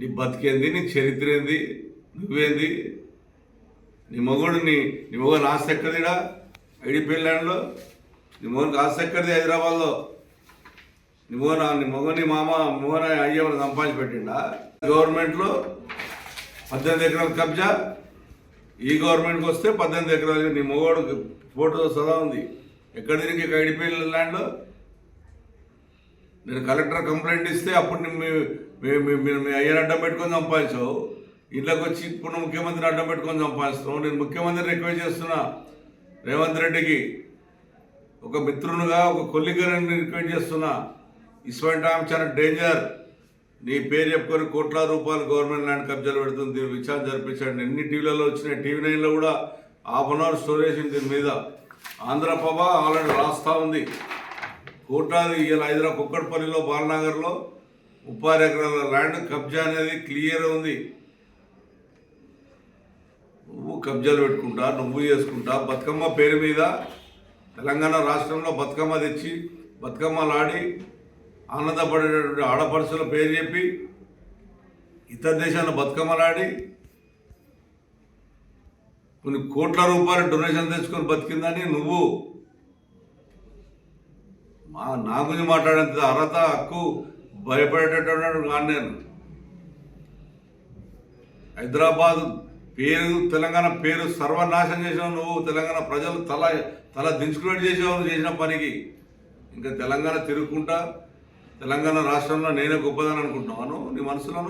నీ బతికేంది నీ చరిత్ర ఏంది నువ్వేంది? నీ మొగుడు నీ నీ మొగడు ఆస్తి ఎక్కడిదా ఐడిపి ల్యాండ్లో నీ మొగనికి ఆస్తి ఎక్కడిది హైదరాబాద్లో? నీ మొగన నీ మగని మామ మొగన అయ్యేవాడు సంపాదించి పెట్టిండా గవర్నమెంట్లో పద్దెనిమిది ఎకరాల కబ్జా. ఈ గవర్నమెంట్కి వస్తే పద్దెనిమిది ఎకరాలు. నీ మగోడు ఫోటో సదా ఉంది. ఎక్కడ తిరిగి ఐడిపి ల్యాండ్లో నేను కలెక్టర్ కంప్లైంట్ ఇస్తే అప్పుడు మీ- మీ- మీ- అయ్యని అడ్డం పెట్టుకొని సంపాదించావు ఇళ్ళకి వచ్చి ఇప్పుడు ముఖ్యమంత్రిని అడ్డం పెట్టుకొని సంపాదిస్తున్నావు నేను ముఖ్యమంత్రిని రిక్వెస్ట్ చేస్తున్నా రేవంత్ రెడ్డికి. ఒక మిత్రునిగా ఒక కొల్లిగరని రిక్వెస్ట్ చేస్తున్నా. ఇటువంటి ఆమె చాలా డేంజర్. నీ పేరు చెప్పుకొని కోట్ల రూపాయలు గవర్నమెంట్ ల్యాండ్ కబ్జాలు పెడుతుంది. దీని విచారణ జరిపించండి. ఎన్ని టీవీలలో వచ్చినాయి? టీవీ నైన్లో కూడా హాఫ్ అన్ అవర్ స్టోరేజ్ దీని మీద. ఆంధ్రప్రభ ఆల్రెడీ రాస్తా ఉంది. కోటాది ఇలా హైదరాబాద్ కుక్కడపల్లిలో బాలనగర్లో ముప్పై ఎకరాల ల్యాండ్ కబ్జా అనేది క్లియర్ ఉంది. నువ్వు కబ్జాలు పెట్టుకుంటా నువ్వు చేసుకుంటా బతుకమ్మ పేరు మీద తెలంగాణ రాష్ట్రంలో బతుకమ్మ తెచ్చి బతుకమ్మలు ఆడి ఆనందపడేటటువంటి ఆడపడుచుల పేరు చెప్పి ఇతర దేశాల్లో బతుకమ్మలాడి కొన్ని కోట్ల రూపాయలు డొనేషన్ తెచ్చుకొని బతికిందని నువ్వు మా నా గురించి మాట్లాడేంత అర్హత హక్కు భయపడేటటువంటి కాను నేను. హైదరాబాద్ పేరు తెలంగాణ పేరు సర్వనాశనం చేసావు నువ్వు తెలంగాణ ప్రజలు తల తల దించుకునేట్టు చేసావు నువ్వు చేసిన పనికి. ఇంకా తెలంగాణ తిరుగుకుంటా తెలంగాణ రాష్ట్రంలో నేనే గొప్పదని అనుకుంటున్నాను నీ మనసులో